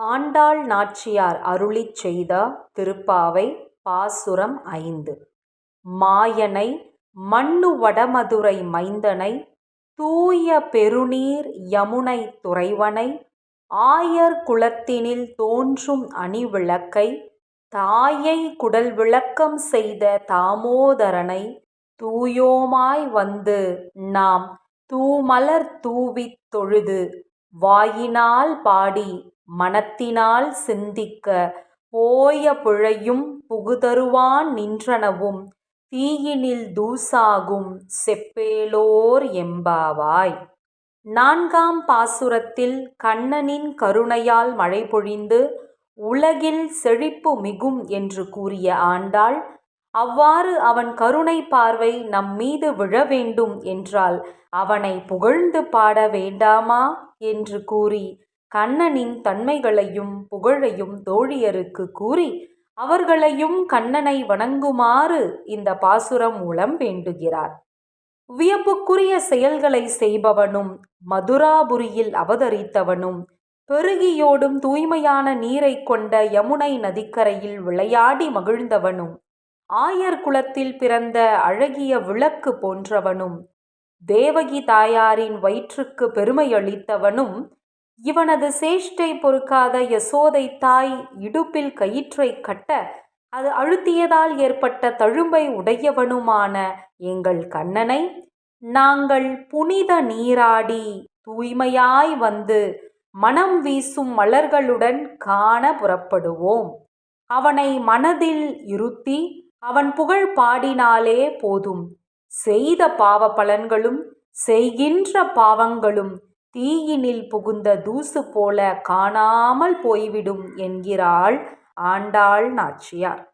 ஆண்டாள் நாச்சியார் அருளிச் செய்த திருப்பாவை பாசுரம் ஐந்து. மாயனை மண்ணு வடமதுரை மைந்தனை தூய பெருநீர் யமுனைத் துறைவனை ஆயர் குலத்தினில் தோன்றும் அணிவிளக்கை தாயை குடல் விளக்கம் செய்த தாமோதரனை தூயோமாய் வந்து நாம் தூமலர் தூவித் தொழுது வாயினால் பாடி மனத்தினால் சிந்திக்க போய புழையும் புகுதருவான் நின்றனவும் தீயினில் தூசாகும் செப்பேலோர் எம்பாவாய். நான்காம் பாசுரத்தில் கண்ணனின் கருணையால் மழை பொழிந்து உலகில் செழிப்பு மிகும் என்று கூறிய ஆண்டாள் அவ்வாறு அவன் கருணை பார்வை நம் மீது விழ வேண்டும் என்றால் அவனை புகழ்ந்து பாட வேண்டாமா என்று கூறி கண்ணனின் தன்மைகளையும் புகழையும் தோழியருக்கு கூறி அவர்களையும் கண்ணனை வணங்குமாறு இந்த பாசுரம் மூலம் வேண்டுகிறார். வியப்புக்குரிய செயல்களை செய்பவனும் மதுராபுரியில் அவதரித்தவனும் பெருகியோடும் தூய்மையான நீரை கொண்ட யமுனை நதிக்கரையில் விளையாடி மகிழ்ந்தவனும் ஆயர் குலத்தில் பிறந்த அழகிய விளக்கு போன்றவனும் தேவகி தாயாரின் வயிற்றுக்கு பெருமையளித்தவனும் இவனது சேஷ்டை பொறுக்காத யசோதை தாய் இடுப்பில் கயிற்றை கட்ட அது அழுத்தியதால் ஏற்பட்ட தழும்பை உடையவனுமான எங்கள் கண்ணனை நாங்கள் புனித நீராடி தூய்மையாய் வந்து மனம் வீசும் மலர்களுடன் காண புறப்படுவோம். அவனை மனதில் இருத்தி அவன் புகழ் பாடினாலே போதும். செய்த பாவ பலன்களும் செய்கின்ற பாவங்களும் தீயினில் புகுந்த தூசு போல காணாமல் போய்விடும் என்கிறாள் ஆண்டாள் நாச்சியார்.